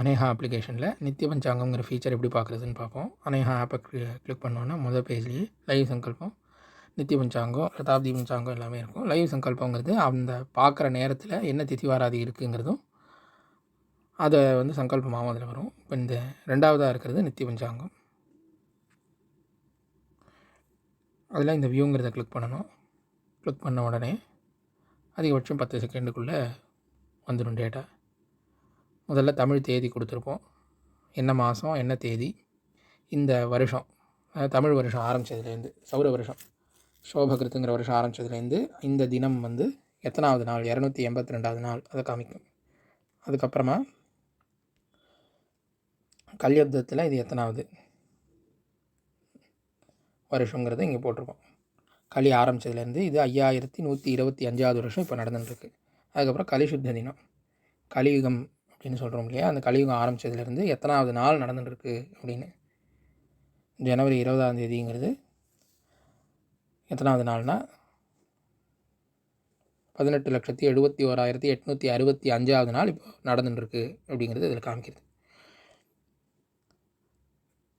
அனேகா அப்ளிகேஷனில் நித்திய பஞ்சாங்கம்ங்கிற ஃபீச்சர் எப்படி பார்க்குறதுன்னு பார்ப்போம். அனேகா ஆப்பை கிளிக் பண்ணோன்னா முதல் பேஜ்லேயே லைவ் சங்கல்பம் நித்திய பஞ்சாங்கம் சதாப்தி பஞ்சாங்கம் எல்லாமே இருக்கும். லைவ் சங்கல்பங்கிறது அந்த பார்க்குற நேரத்தில் என்ன திதி வாராதி இருக்குங்கிறதும் அதை வந்து சங்கல்பமாகவும் அதில் வரும். இப்போ இந்த ரெண்டாவதாக இருக்கிறது நித்திய பஞ்சாங்கம் அதில் இந்த வியூங்கிறத கிளிக் பண்ணணும். கிளிக் பண்ண உடனே அதிகபட்சம் பத்து செகண்டுக்குள்ளே வந்துடும் டேட்டா முதல்ல தமிழ் தேதி கொடுத்துருப்போம். என்ன மாதம் என்ன தேதி? இந்த வருஷம். தமிழ் வருஷம் ஆரம்பித்ததுலேருந்து சௌர வருஷம். சோபகிருத்துங்கிற வருஷம் ஆரம்பித்ததுலேருந்து இந்த தினம் வந்து எத்தனாவது நாள்? இரநூத்தி எண்பத்தி ரெண்டாவது நாள். அதை காமிக்கும். அதுக்கப்புறமா கல்யப்தத்தில் இது எத்தனாவது வருஷங்கிறத இங்கே போட்டிருக்கோம். களி ஆரம்பித்ததுலேருந்து இது ஐயாயிரத்தி நூற்றி இருபத்தி அஞ்சாவது வருஷம் இப்போ நடந்துட்டுருக்கு. அதுக்கப்புறம் கலிசுத்த தினம். கலியுகம் அப்படின்னு சொல்கிறோம் இல்லையா? அந்த கலியுகம் ஆரம்பித்ததுலேருந்து எத்தனாவது நாள் நடந்துட்டுருக்கு அப்படின்னு. ஜனவரி இருபதாம் தேதிங்கிறது எத்தனாவது நாள்னால் பதினெட்டு லட்சத்தி எழுபத்தி ஓராயிரத்தி எட்நூற்றி அறுபத்தி அஞ்சாவது நாள் இப்போ நடந்துட்டுருக்கு அப்படிங்கிறது இதில் காமிக்கிறது.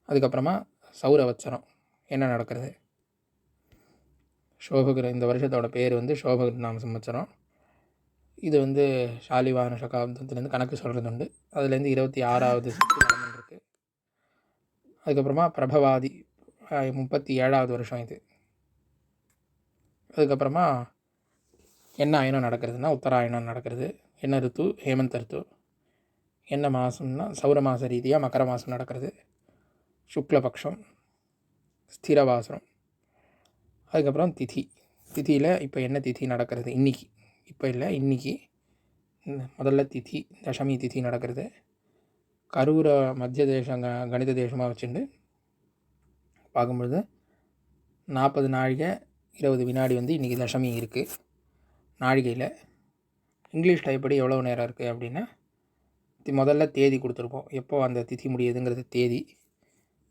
அதுக்கப்புறமா சௌரவச்சரம் என்ன நடக்கிறது? சோபகிர இந்த வருஷத்தோட பேர் வந்து சோபகிர நாம சம்வத்சரம். இது வந்து ஷாலிவான சகாப்தத்துலேருந்து கணக்கு சொல்கிறது உண்டு அதுலேருந்து இருபத்தி ஆறாவது இருக்குது அதுக்கப்புறமா பிரபவாதி முப்பத்தி ஏழாவது வருஷம் இது. அதுக்கப்புறமா என்ன ஆயனம் நடக்கிறதுனா உத்தராயணம் நடக்கிறது. என்ன ரித்து? ஹேமந்த ரித்து. என்ன மாதம்னா சௌர மாத ரீதியாக மக்கர மாதம் நடக்கிறது. சுக்லபக்ஷம் ஸ்திரவாசனம் அதுக்கப்புறம் திதி. திதியில் இப்போ என்ன திதி நடக்கிறது? இன்றைக்கி இப்போ இல்லை இன்றைக்கி முதல்ல திதி தசமி திதி நடக்கிறது. கரூரை மத்திய தேசம் கணித தேசமாக வச்சுட்டு பார்க்கும்பொழுது நாற்பது நாழிகை இருபது வினாடி வந்து இன்றைக்கி தசமி இருக்குது நாழிகையில் இங்கிலீஷ் டைப்படி எவ்வளோ நேரம் இருக்குது அப்படின்னா முதல்ல தேதி கொடுத்துருப்போம். எப்போ அந்த திதி முடியுதுங்கிறது தேதி.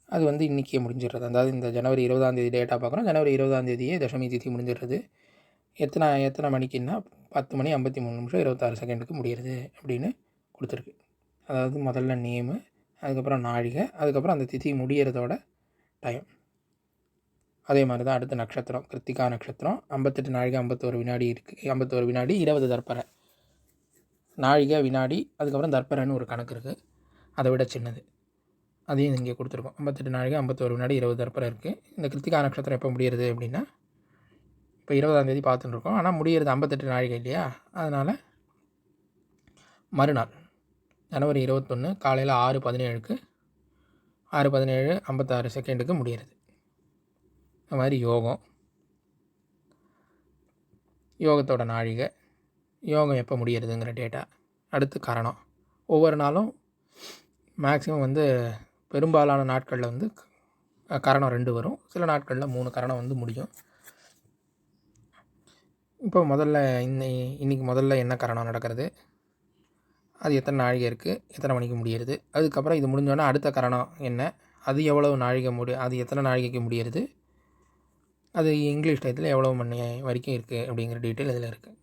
அது வந்து இன்றைக்கியே முடிஞ்சிடுறது. அதாவது இந்த ஜனவரி இருபதாந்தேதி டேட்டாக பார்க்குறோம். ஜனவரி இருபதாந்தேதியே தசமி திதி முடிஞ்சிடுறது. எத்தனை எத்தனை மணிக்குன்னா பத்து மணி ஐம்பத்தி மூணு நிமிஷம் இருபத்தாறு செகண்டுக்கு முடியிறது அப்படின்னு கொடுத்துருக்கு. அதாவது முதல்ல நேமு அதுக்கப்புறம் நாழிகை அதுக்கப்புறம் அந்த திதி முடிகிறதோட டைம் அதே மாதிரி தான் அடுத்த நட்சத்திரம் கிருத்திகா நட்சத்திரம். ஐம்பத்தெட்டு நாழிகை ஐம்பத்தோரு வினாடி இருக்குது ஐம்பத்தோரு வினாடி இருபது தர்பரை நாழிகை வினாடி அதுக்கப்புறம் தர்பரைன்னு ஒரு கணக்கு இருக்குது அதை விட சின்னது. அதையும் இங்கே கொடுத்துருக்கோம். ஐம்பத்தெட்டு நாழிகை ஐம்பத்தோரு வினாடி இருபது தர்ப்பரை இருக்குது இந்த கிருத்திகா நட்சத்திரம் எப்போ முடிகிறது அப்படின்னா இப்போ இருபதாந்தேதி பார்த்துட்டு இருக்கோம் ஆனால் முடிகிறது ஐம்பத்தெட்டு நாழிகை இல்லையா? அதனால் மறுநாள் ஜனவரி இருபத்தொன்று காலையில் ஆறு பதினேழுக்கு ஆறு பதினேழு ஐம்பத்தாறு செகண்டுக்கு முடிகிறது இந்த மாதிரி யோகம். யோகத்தோட நாழிகை. யோகம் எப்போ முடியறதுங்கிற டேட்டா. அடுத்து கரணம். ஒவ்வொரு நாளும் மேக்ஸிமம் வந்து பெரும்பாலான நாட்களில் வந்து கரணம் ரெண்டு வரும். சில நாட்களில் மூணு கரணம் வந்து முடியும். இப்போ முதல்ல இன்னை இன்றைக்கி முதல்ல என்ன கரணம் நடக்கிறது? அது எத்தனை நாழிகை இருக்குது எத்தனை மணிக்கு முடியிறது? அதுக்கப்புறம் இது முடிஞ்சோடனே அடுத்த கரணம் என்ன? அது எவ்வளவு நாழிகை முடி அது எத்தனை நாழிகைக்கு முடியிறது? அது இங்கிலீஷ் டயத்தில் எவ்வளோ மணி வரைக்கும் இருக்குது அப்படிங்கிற டீட்டெயில் இதில் இருக்குது